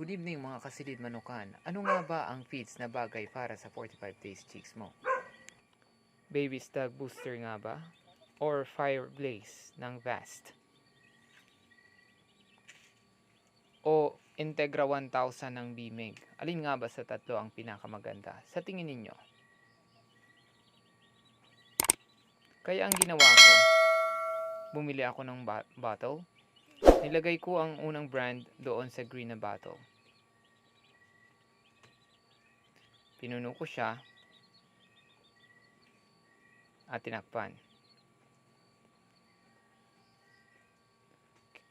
Good evening mga kasilid manukan. Ano nga ba ang feeds na bagay para sa 45 days chicks mo? Baby Stag Booster nga ba? Or Fire Blaze ng Vast? O Integra 1000 ng BMEG? Alin nga ba sa tatlo ang pinakamaganda? Sa tingin ninyo? Kaya ang ginawa ko, bumili ako ng bottle. Nilagay ko ang unang brand doon sa green na bottle. Pinuno ko siya at tinakpan.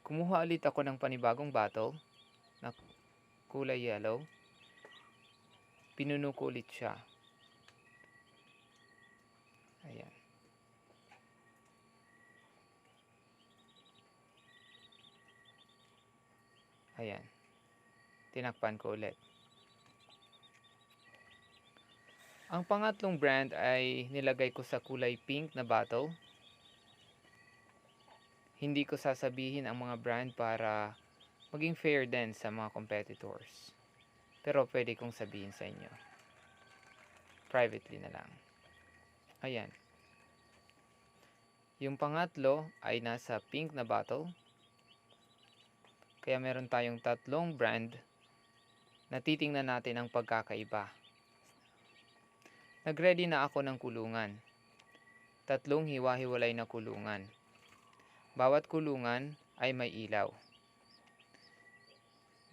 Kumuha ulit ako ng panibagong bottle na kulay yellow. Pinuno ko ulit siya. Ayan. Ayan. Tinakpan ko ulit. Ang pangatlong brand ay nilagay ko sa kulay pink na bottle. Hindi ko sasabihin ang mga brand para maging fair din sa mga competitors. Pero pwede kong sabihin sa inyo. Privately na lang. Ayan. Yung pangatlo ay nasa pink na bottle. Kaya meron tayong tatlong brand na titingnan natin ang pagkakaiba. Nagready na ako ng kulungan. Tatlong hiwa-hiwalay na kulungan. Bawat kulungan ay may ilaw.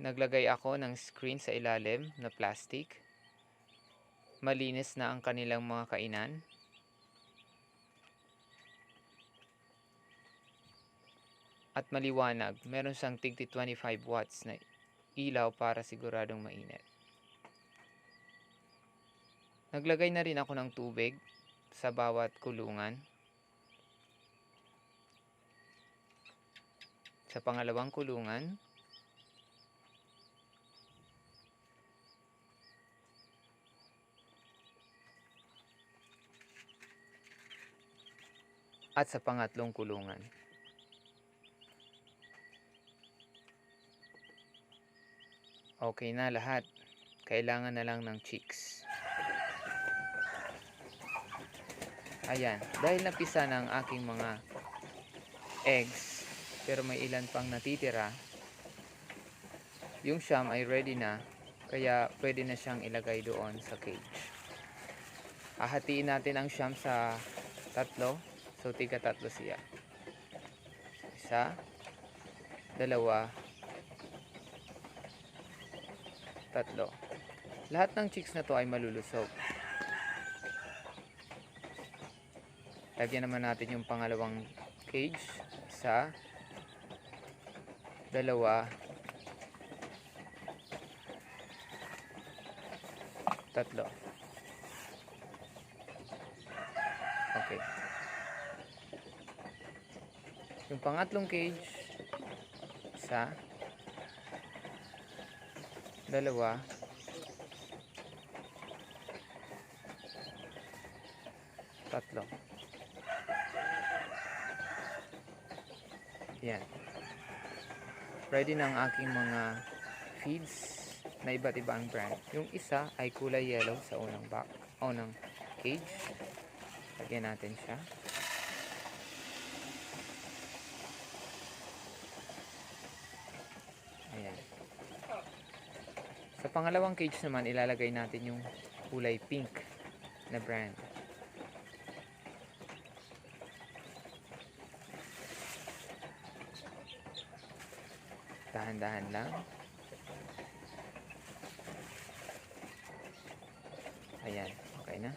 Naglagay ako ng screen sa ilalim na plastic. Malinis na ang kanilang mga kainan. At maliwanag, meron siyang tigti 25 watts na ilaw para siguradong mainit. Naglagay na rin ako ng tubig sa bawat kulungan. Sa pangalawang kulungan, at sa pangatlong kulungan. Okay na lahat. Kailangan na lang ng chicks. Ayan, dahil napisa ng aking mga eggs, pero may ilan pang natitira, yung siyam ay ready na, kaya pwede na siyang ilagay doon sa cage. Ahatiin natin ang siyam sa tatlo, so tiga tatlo siya. Isa, dalawa, tatlo. Lahat ng chicks na to ay malulusog. Lagyan naman natin yung pangalawang cage. Isa. Dalawa. Tatlo. Okay. Yung pangatlong cage. Isa. Dalawa. Tatlo. Yan. Ready ang aking mga feeds na iba't ibang brand. Yung isa ay kulay yellow sa unang back, unang cage. Lagyan natin siya. Ayan. Sa pangalawang cage naman, ilalagay natin yung kulay pink na brand. Dahan-dahan lang. Ayan, okay na.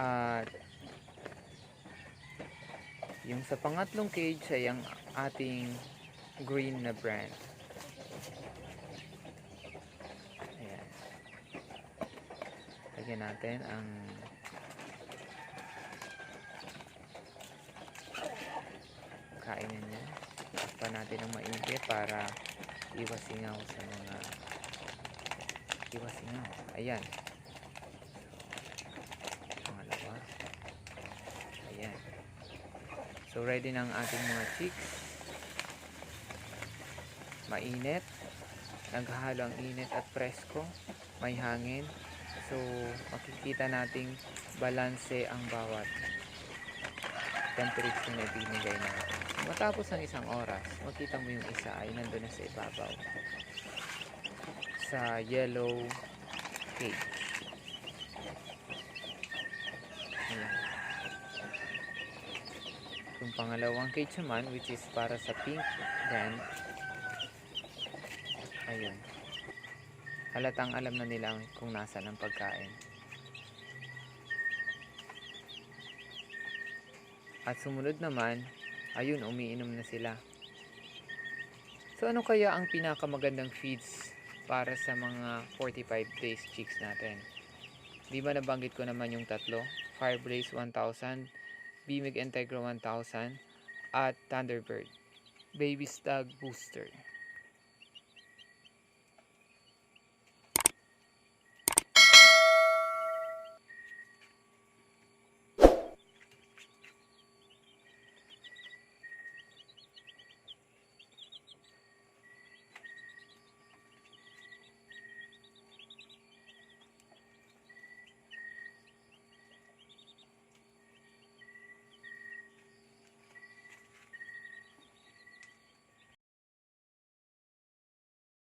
At yung sa pangatlong cage ay ang ating green na brand. Ayan. Lagyan natin ang kainan niya. Takpan natin ng maigi para iwas singaw sa mga iwas singaw. Ayan. Pangalawa. Ayan. So ready na ang ating mga chicks. mainit. Naghahalo ang init at presko. May hangin. So, makikita nating balanse ang bawat temperature na ibinigay natin. Matapos ng isang oras, makita mo yung isa ay nandun na sa ibabaw. Sa yellow cage. Yung pangalawang cage naman, which is para sa pink band, ayun. Halatang alam na nila kung nasa ang pagkain. At sumunod naman, ayun, umiinom na sila. So ano kaya ang pinakamagandang feeds para sa mga 45 days chicks natin? Di ba nabanggit ko naman yung tatlo? Fireblaze 1000, Bimig Integra 1000, at Thunderbird. Baby Stag Booster.